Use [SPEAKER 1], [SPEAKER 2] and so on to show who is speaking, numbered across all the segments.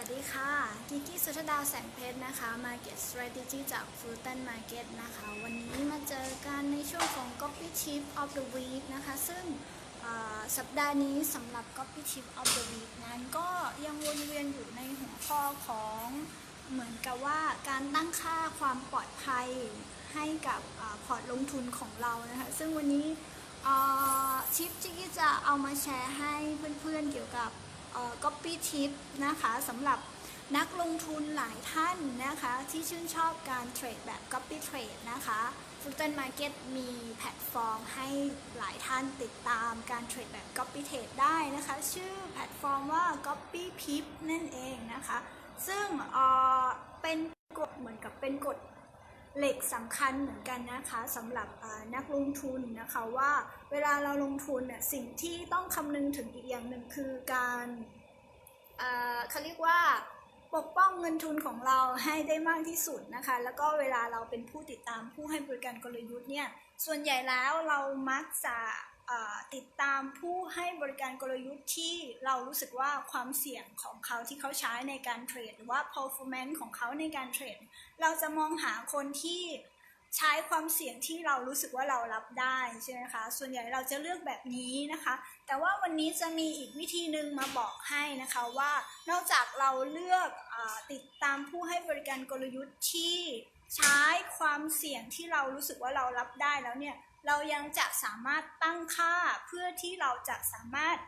[SPEAKER 1] วัสดีค่ะกิกกี้สุธดาแสงเพชรนะคะ Market Strategy จาก Fulton Market นะคะ วันนี้มาเจอกันในช่วงของ Copy Tip of the Week นะคะ ซึ่งสัปดาห์นี้สำหรับ Copy Tip of the Week นั้นก็ยังวนเวียนอยู่ในหัวข้อของเหมือนกับว่าการตั้งค่าความปลอดภัยให้กับอพอร์ตลงทุนของเรานะคะ ซึ่งวันนี้ชิปจิกกี้จะเอามาแชร์ให้เพื่อนๆเกี่ยวกับ ก๊อปปี้ทิปนะคะสำหรับนักลงทุนหลายท่านนะคะ ที่ชื่นชอบการเทรดแบบ Copy Trade นะคะฟุต t นมาร์เก็ตมีแพลตฟอร์มให้หลายท่านติดตามการเทรดแบบ Copy Trade ได้นะคะ ชื่อแพลตฟอร์มว่า Copy Pip นั่นเองนะคะ ซึ่งเอ่อเป็นกฎเหมือนกับเป็นกฎ เหล็กสำคัญเหมือนกันนะคะสำหรับนักลงทุนนะคะว่าเวลาเราลงทุนเนี่ยสิ่งที่ต้องคำนึงถึงอีกอย่างหนึ่งคือการเขาเรียกว่าปกป้องเงินทุนของเราให้ได้มากที่สุดนะคะ แล้วก็เวลาเราเป็นผู้ติดตามผู้ให้บริการกลยุทธ์เนี่ยส่วนใหญ่แล้วเรามักจะ ติดตามผู้ให้บริการกลยุทธ์ที่เรารู้สึกว่าความเสี่ยงของเขาที่เขาใช้ในการเทรดหรือว่า performance ของเขาในการเทรด เราจะมองหาคนที่ใช้ความเสี่ยงที่เรารู้สึกว่าเรารับได้ใช่ไหมคะ ส่วนใหญ่เราจะเลือกแบบนี้นะคะ แต่ว่าวันนี้จะมีอีกวิธีหนึ่งมาบอกให้นะคะว่านอกจากเราเลือกอติดตามผู้ให้บริการกลยุทธ์ที่ ใช้ความเสี่ยงที่เรารู้สึกว่าเรารับได้แล้วเนี่ย เรายังจะสามารถตั้งค่าเพื่อที่เราจะสามารถ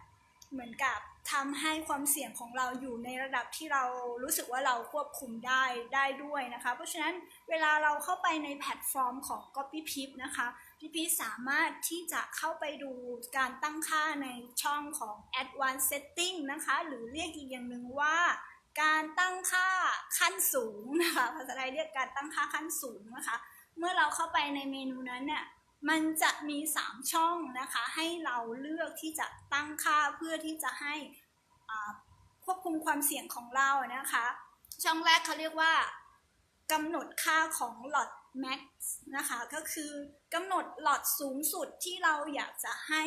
[SPEAKER 1] เหมือนกับทำให้ความเสี่ยงของเราอยู่ในระดับที่เรารู้สึกว่าเราควบคุมได้ได้ด้วยนะคะ เพราะฉะนั้นเวลาเราเข้าไปในแพลตฟอร์มของ Copy Pip นะคะพี่พีสามารถที่จะเข้าไปดูการตั้งค่าในช่องของ Advanced Setting นะคะ หรือเรียกอีกอย่างหนึ่งว่า การตั้งค่าขั้นสูงนะคะภาษาไทยเรียกการตั้งค่าขั้นสูงนะคะ เมื่อเราเข้าไปในเมนูนั้นเนี่ยมันจะมี 3 ช่องนะคะ ให้เราเลือกที่จะตั้งค่าเพื่อที่จะให้ควบคุมความเสี่ยงของเรานะคะ ช่องแรกเขาเรียกว่ากำหนดค่าของ lot max นะคะก็คือกำหนดหลอดสูงสุดที่เราอยากจะให้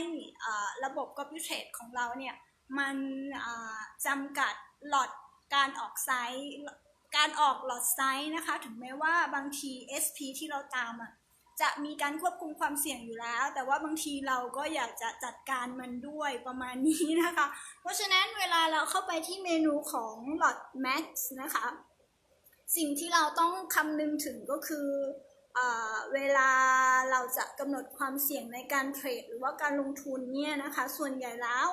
[SPEAKER 1] ระบบ copy trade ของเราเนี่ย มันจำกัดหลอด การออกไซส์การออกหลอดไซส์นะคะ ถึงแม้ว่าบางที SP ที่เราตามอะจะมีการควบคุมความเสี่ยงอยู่แล้ว แต่ว่าบางทีเราก็อยากจะจัดการมันด้วยประมาณนี้นะคะ เพราะฉะนั้นเวลาเราเข้าไปที่เมนูของ Lot Max นะคะ สิ่งที่เราต้องคำนึงถึงก็คือเวลาเราจะกำหนดความเสี่ยงในการเทรดหรือว่าการลงทุนเนี่ยนะคะ ส่วนใหญ่แล้ว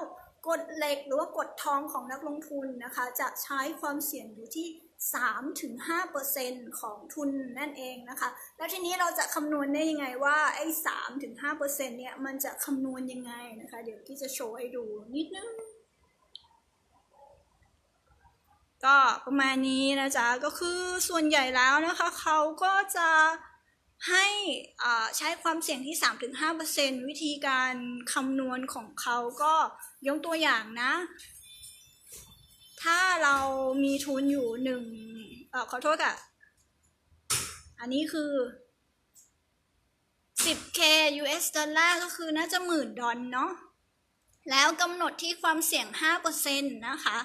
[SPEAKER 1] กฎเหล็กหรือว่ากฎทองของนักลงทุนนะคะ จะใช้ความเสี่ยงอยู่ที่ 3-5%ของทุนนั่นเองนะคะ แล้วทีนี้เราจะคำนวณได้ยังไงว่าไอ้3-5%เนี่ยมันจะคำนวณยังไงนะคะ เดี๋ยวที่จะโชว์ให้ดูนิดนึง ก็ประมาณนี้นะจ๊ะ ก็คือส่วนใหญ่แล้วนะคะเขาก็จะให้อ่าใช้ความเสี่ยงที่ 3-5%วิธีการคำนวณของเขาก็ ยกตัวอย่างนะ ถ้าเรามีทุนอยู่หนึ่งเออขอโทษค่ะ อันนี้คือ 10k US ดอลลาร์ก็คือน่าจะหมื่นดอลเนาะแล้วกำหนดที่ความเสี่ยง 5%นะคะ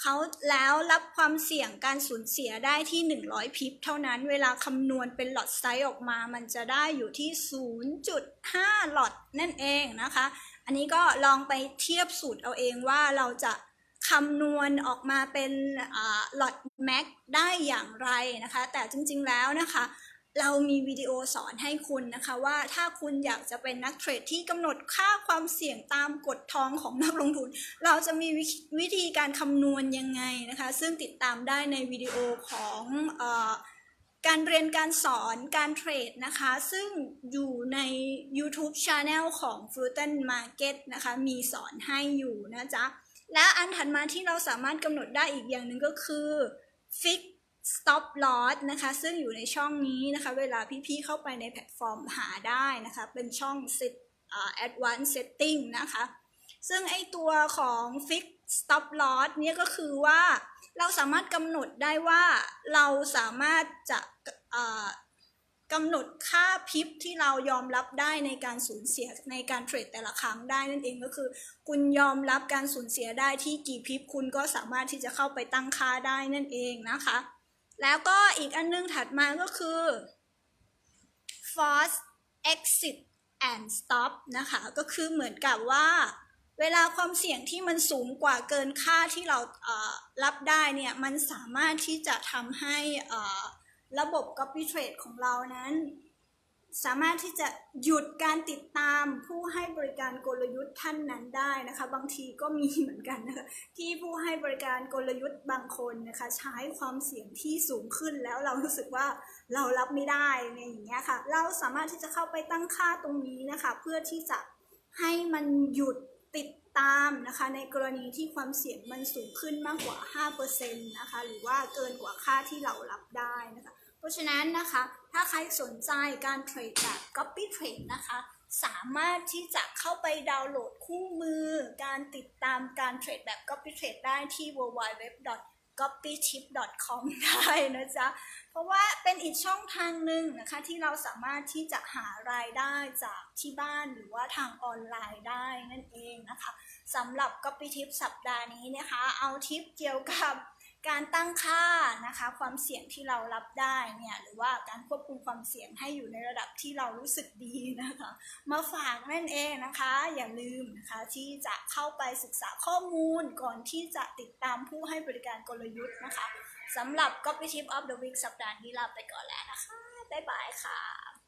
[SPEAKER 1] เขาแล้วรับความเสี่ยงการสูญเสียได้ที่ 100 พิบเท่านั้น เวลาคำนวณเป็นหลอดไซส์ออกมา มันจะได้อยู่ที่ 0.5 หลอดนั่นเองนะคะ อันนี้ก็ลองไปเทียบสูตรเอาเองว่าเราจะคำนวณออกมาเป็นหลอดแม็กได้อย่างไรนะคะ แต่จริงๆแล้วนะคะ เรามีวิดีโอสอนให้คุณนะคะว่าถ้าคุณอยากจะเป็นนักเทรดที่กำหนดค่าความเสี่ยงตามกฎทองของนักลงทุน เราจะมีวิธีการคำนวณยังไงนะคะ ซึ่งติดตามได้ในวิดีโอของอ การเรียนการสอนการเทรดนะคะ ซึ่งอยู่ใน YouTube Channel ของ f r u t o n Market นะคะ มีสอนให้อยู่นะจ๊ะ และอันถัดมาที่เราสามารถกำหนดได้อีกอย่างหนึ่งก็คือ fix stop loss นะคะ ซึ่งอยู่ในช่องนี้นะคะ เวลาพี่ๆเข้าไปในแพลตฟอร์มหาได้นะคะ เป็นช่อง set อ่า advanced setting นะคะ ซึ่งไอตัวของ fix stop loss เนี่ยก็คือว่าเราสามารถกำหนดได้ว่าเราสามารถจะกำหนดค่าพิบที่เรายอมรับได้ในการสูญเสียในการเทรดแต่ละครั้งได้นั่นเองก็คือ คุณยอมรับการสูญเสียได้ที่กี่พิบคุณก็สามารถที่จะเข้าไปตั้งค่าได้นั่นเองนะคะ แล้วก็อีกอันนึงถัดมาก็คือ force exit and stop นะคะ ก็คือเหมือนกับว่า เวลาความเสี่ยงที่มันสูงกว่าเกินค่าที่เรารับได้เนี่ยมันสามารถที่จะทำให้ระบบ copy trade ของเรานั้น สามารถที่จะหยุดการติดตามผู้ให้บริการกลยุทธ์ท่านนั้นได้นะคะ บางทีก็มีเหมือนกันนะคะที่ผู้ให้บริการกลยุทธ์บางคนนะคะ ใช้ความเสี่ยงที่สูงขึ้นแล้วเรารู้สึกว่าเรารับไม่ได้ในอย่างเงี้ยค่ะ เราสามารถที่จะเข้าไปตั้งค่าตรงนี้นะคะ เพื่อที่จะให้มันหยุด ติดตามนะคะในกรณีที่ความเสี่ยงมันสูงขึ้นมากกว่า 5%นะคะหรือว่าเกินกว่าค่าที่เรารับได้นะคะเพราะฉะนั้นนะคะถ้าใครสนใจการเทรดแบบ copy trade นะคะสามารถที่จะเข้าไปดาวน์โหลดคู่มือ การติดตามการเทรดแบบ copy trade ได้ที่ www copytip.com ได้นะจ๊ะ เพราะว่าเป็นอีกช่องทางหนึ่งนะคะที่เราสามารถที่จะหารายได้จากที่บ้านหรือว่าทางออนไลน์ได้นั่นเองนะคะสำหรับ Copy Tip สัปดาห์นี้นะคะ เอาทิปเกี่ยวกับ การตั้งค่านะคะความเสี่ยงที่เรารับได้เนี่ยหรือว่าการควบคุมความเสี่ยงให้อยู่ในระดับที่เรารู้สึกดีนะคะมาฝากนั่นเองนะคะ อย่าลืมนะคะที่จะเข้าไปศึกษาข้อมูลก่อนที่จะติดตามผู้ให้บริการกลยุทธ์นะคะสำหรับ Copy Tip of the Week สัปดาห์นี้ลาไปก่อนแล้วนะคะ บ๊ายบายค่ะ